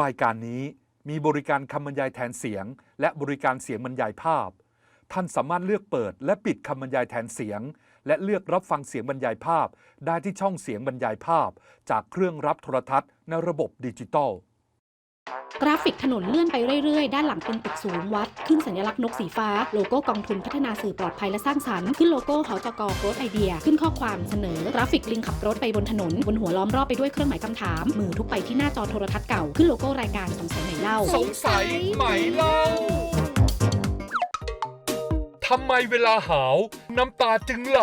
รายการนี้มีบริการคำบรรยายแทนเสียง และบริการเสียงบรรยายภาพ ท่านสามารถเลือกเปิด และปิดคำบรรยายแทนเสียง และเลือกรับฟังเสียงบรรยายภาพ ได้ที่ช่องเสียงบรรยายภาพ จากเครื่องรับโทรทัศน์ในระบบดิจิตอล ราฟิกถนนเลื่อนไปเรื่อยๆ ด้านหลังเป็นตึกสูงวัด ขึ้นสัญลักษณ์นกสีฟ้า โลโก้กองทุนพัฒนาสื่อปลอดภัยและสร้างสรรค์ ขึ้นโลโก้หอจกโค้ดไอเดีย ขึ้นข้อความเสนอ กราฟิกลิงขับรถไปบนถนน บนหัวล้อมรอบไปด้วยเครื่องหมายคำถาม มือทุกไปที่หน้าจอโทรทัศน์เก่า ขึ้นโลโก้รายการสงสัยไหนเล่า สงสัยไหมเล่าทำไมเวลาหาว น้ำตาจึงไหล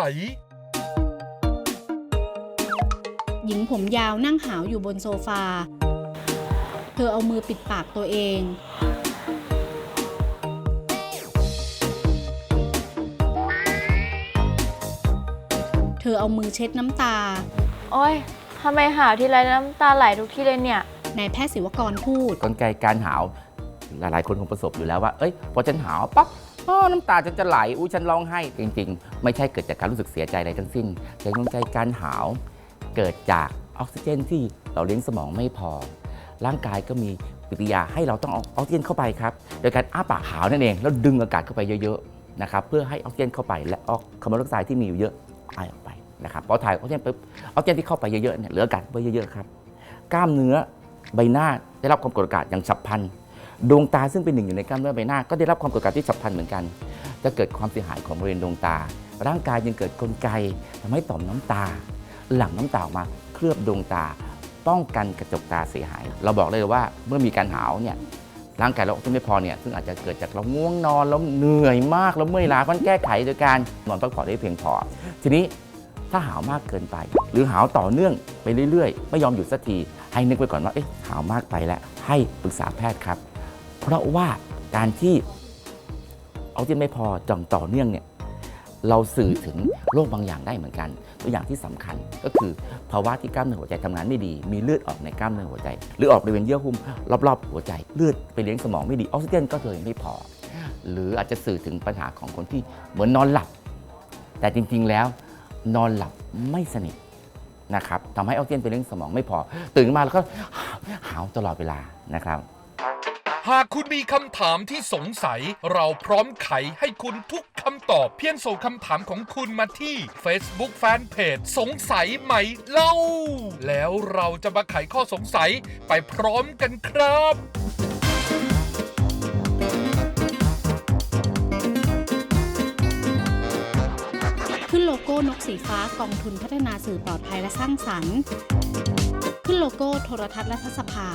หญิงผมยาวนั่งหาวอยู่บนโซฟาเธอเอามือปิดปากตัวเองเธอเอามือเช็ดน้ำตา โอ้ย ทำไมหาวทีไรน้ำตาไหลทุกทีเลยเนี่ย นายแพทย์ศิวกรพูด กลไกการหาว หลายๆ คนคงประสบอยู่แล้วว่า เอ้ย พอฉันหาวปั๊บอ้อน้ำตาฉันจะไหล อุ้ยฉันร้องไห้ จริง ๆ ไม่ใช่เกิดจากการรู้สึกเสียใจอะไรทั้งสิ้น แต่กลไกการหาว เกิดจากออกซิเจนที่เราเลี้ยงสมองไม่พอ ร่างกายก็มีปฏิกิริยาให้เราต้องเอาออกซิเจนเข้าไปครับ โดยการอ้าปากหาวนั่นเอง แล้วดึงอากาศเข้าไปเยอะๆนะครับเพื่อให้ออกซิเจนเข้าไปและออกคาร์บอนไดออกไซด์ที่มีอยู่เยอะอายออกไปนะครับพอถ่ายออกซิเจนปุ๊บออกซิเจนที่เข้าไปเยอะๆเนี่ยเหลืออากาศเข้าไปเยอะๆครับกล้ามเนื้อใบหน้าได้รับความกดอากาศอย่างฉับพลันดวงตาซึ่งเป็นหนึ่งอยู่ในกล้ามเนื้อใบหน้าก็ได้รับความกดอากาศที่ฉับพลันเหมือนกัน จะเกิดความเสียหายของบริเวณดวงตา ร่างกายยังเกิดกลไกทำให้ต่อมน้ำตา หลั่งน้ำตาออกมาเคลือบดวงตา ป้องกันกระจกตาเสียหาย เราบอกเลยว่าเมื่อมีการหาวเนี่ยร่างกายเราออกซิเจนไม่พอเนี่ยซึ่งอาจจะเกิดจากเราง่วงนอนแล้วเหนื่อยมากแล้วเมื่อยล้าเพราะฉะนั้นแก้ไขโดยการนอนพักผ่อนได้เพียงพอ ทีนี้ถ้าหาวมากเกินไป หรือหาวต่อเนื่องไปเรื่อยๆ ไม่ยอมหยุดสักที ให้นึกไว้ก่อนว่าเอ๊ะหาวมากไปแล้วให้ปรึกษาแพทย์ครับ เพราะว่าการที่ออกซิเจนไม่พอจ่องต่อเนื่องเนี่ย เราสื่อถึงโรคบางอย่างได้เหมือนกัน ตัวอย่างที่สำคัญก็คือภาวะที่กล้ามเนื้อหัวใจทำงานไม่ดี มีเลือดออกในกล้ามเนื้อหัวใจ หรือออกบริเวณเยื่อหุ้มรอบๆ หัวใจ เลือดไปเลี้ยงสมองไม่ดีออกซิเจนก็เลยไม่พอ หรืออาจจะสื่อถึงปัญหาของคนที่เหมือนนอนหลับ แต่จริงๆแล้วนอนหลับไม่สนิทนะครับทำให้ออกซิเจนไปเลี้ยงสมองไม่พอ ตื่นขึ้นมาแล้วก็หาวตลอดเวลานะครับ หากคุณมีคำถามที่สงสัย เราพร้อมไขให้คุณทุกคำตอบเพียงส่งคำถามของคุณมาที่ Facebook Fanpage สงสัยไหมเล่า แล้วเราจะมาไขข้อสงสัยไปพร้อมกันครับขึ้นโลโก้นกสีฟ้ากองทุนพัฒนาสื่อปลอดภัยและสร้างสรรค์ ขึ้นโลโก้โทรทัศน์รัฐสภา